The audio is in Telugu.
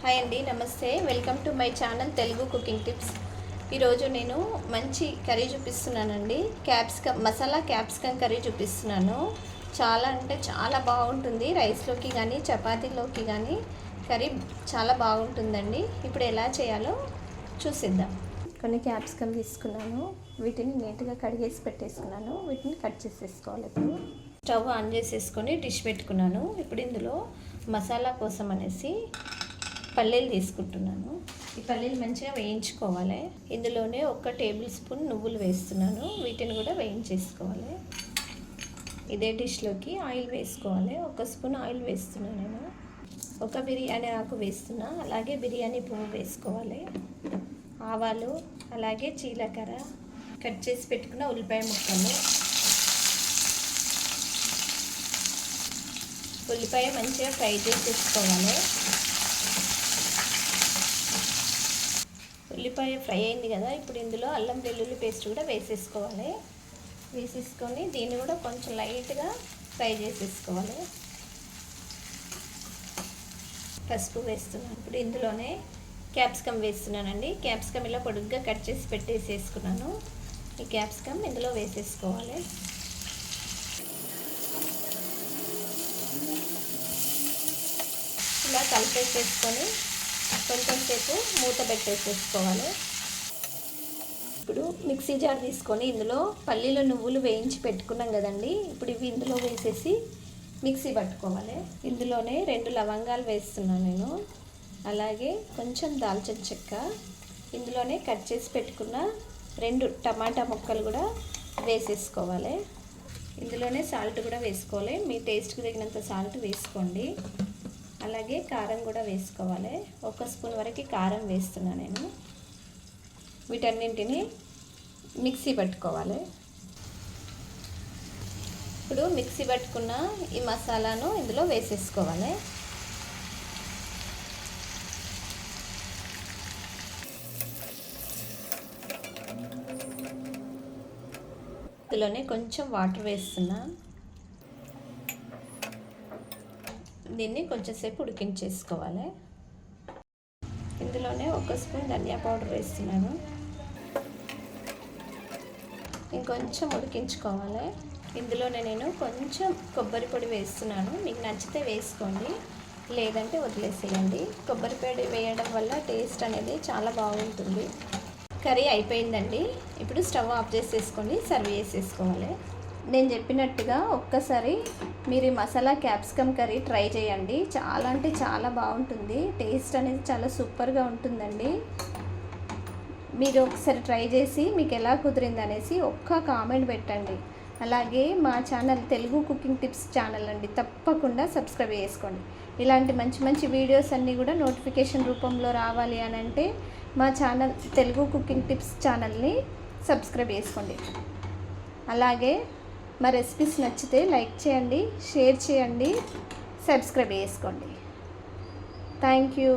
హాయ్ అండి నమస్తే. Welcome to my channel Telugu cooking tips. ఈరోజు నేను మంచి కర్రీ చూపిస్తున్నానండి. క్యాప్సికమ్ మసాలా క్యాప్సికమ్ కర్రీ చూపిస్తున్నాను. చాలా అంటే చాలా బాగుంటుంది. రైస్లోకి కానీ చపాతీలోకి కానీ కర్రీ చాలా బాగుంటుందండి. ఇప్పుడు ఎలా చేయాలో చూసిద్దాం. కొన్ని క్యాప్సికమ్ తీసుకున్నాను. వీటిని నీట్గా కడిగేసి పెట్టేసుకున్నాను. వీటిని కట్ చేసేసుకోవాలి ఇప్పుడు. స్టవ్ ఆన్ చేసేసుకొని డిష్ పెట్టుకున్నాను. ఇప్పుడు ఇందులో మసాలా కోసం అనేసి పల్లీలు తీసుకుంటున్నాను. ఈ పల్లీలు మంచిగా వేయించుకోవాలి. ఇందులోనే ఒక టేబుల్ స్పూన్ నువ్వులు వేస్తున్నాను. వీటిని కూడా వేయించేసుకోవాలి. ఇదే డిష్లోకి ఆయిల్ వేసుకోవాలి. ఒక స్పూన్ ఆయిల్ వేస్తున్నాను నేను. ఒక బిర్యానీ ఆకు వేస్తున్నా. అలాగే బిర్యానీ పువ్వు వేసుకోవాలి. ఆవాలు అలాగే చీలకర్ర కట్ చేసి పెట్టుకున్న ఉల్లిపాయ ముక్కలు. ఉల్లిపాయ మంచిగా ఫ్రై చేసేసుకోవాలి. ఉల్లిపాయ ఫ్రై అయింది కదా ఇప్పుడు ఇందులో అల్లం వెల్లుల్లి పేస్ట్ కూడా వేసేసుకోవాలి. వేసేసుకొని దీన్ని కూడా కొంచెం లైట్గా ఫ్రై చేసేసుకోవాలి. పసుపు వేస్తున్నాను. ఇప్పుడు ఇందులోనే క్యాప్సికమ్ వేస్తున్నానండి. క్యాప్సికమ్ ఇలా పొడుగ్గా కట్ చేసి పెట్టేసేసుకున్నాను. ఈ క్యాప్సికమ్ ఇందులో వేసేసుకోవాలి. ఇలా కలిపేసేసుకొని కొంచెం సేపు మూత పెట్టేసేసుకోవాలి. ఇప్పుడు మిక్సీ జార్ తీసుకొని ఇందులో పల్లీలు నువ్వులు వేయించి పెట్టుకున్నాం కదండి. ఇప్పుడు ఇవి ఇందులో వేసేసి మిక్సీ పట్టుకోవాలి. ఇందులోనే రెండు లవంగాలు వేస్తున్నాను నేను. అలాగే కొంచెం దాల్చిన చెక్క ఇందులోనే కట్ చేసి పెట్టుకున్న రెండు టమాటా ముక్కలు కూడా వేసేసుకోవాలి. ఇందులోనే సాల్ట్ కూడా వేసుకోవాలి. మీ టేస్ట్కి తగినంత సాల్ట్ వేసుకోండి. అలాగే కారం కూడా వేసుకోవాలి. ఒక స్పూన్ వరకు కారం వేస్తున్నా నేను. వీటన్నింటిని మిక్సీ పట్టుకోవాలి. ఇప్పుడు మిక్సీ పట్టుకున్న ఈ మసాలాను ఇందులో వేసేసుకోవాలి. ఇందులోనే కొంచెం వాటర్ వేస్తున్నా. దీన్ని కొంచెంసేపు ఉడికించేసుకోవాలి. ఇందులోనే ఒక స్పూన్ ధనియా పౌడర్ వేస్తున్నాను. ఇంకొంచెం ఉడికించుకోవాలి. ఇందులోనే నేను కొంచెం కొబ్బరి పొడి వేస్తున్నాను. మీకు నచ్చితే వేసుకోండి. లేదంటే వదిలేసేయండి. కొబ్బరి పొడి వేయడం వల్ల టేస్ట్ అనేది చాలా బాగుంటుంది. కర్రీ అయిపోయిందండి. ఇప్పుడు స్టవ్ ఆఫ్ చేసేసుకొని సర్వ్ చేసేసుకోవాలి. నేను చెప్పినట్టుగా ఒక్కసారి మీరు ఈ మసాలా క్యాప్సికమ్ కర్రీ ట్రై చేయండి. చాలా అంటే చాలా బాగుంటుంది. టేస్ట్ అనేది చాలా సూపర్గా ఉంటుందండి. మీరు ఒకసారి ట్రై చేసి మీకు ఎలా కుదిరింది అనేసి ఒక్క కామెంట్ పెట్టండి. అలాగే మా channel Telugu cooking tips channel అండి. తప్పకుండా సబ్స్క్రైబ్ చేసుకోండి. ఇలాంటి మంచి మంచి వీడియోస్ అన్నీ కూడా నోటిఫికేషన్ రూపంలో రావాలి అని అంటే మా ఛానల్ తెలుగు కుకింగ్ టిప్స్ ఛానల్ని సబ్స్క్రైబ్ చేసుకోండి. అలాగే మా రెసిపీస్ నచ్చితే లైక్ చేయండి షేర్ చేయండి సబ్స్క్రైబ్ చేసుకోండి. Thank you.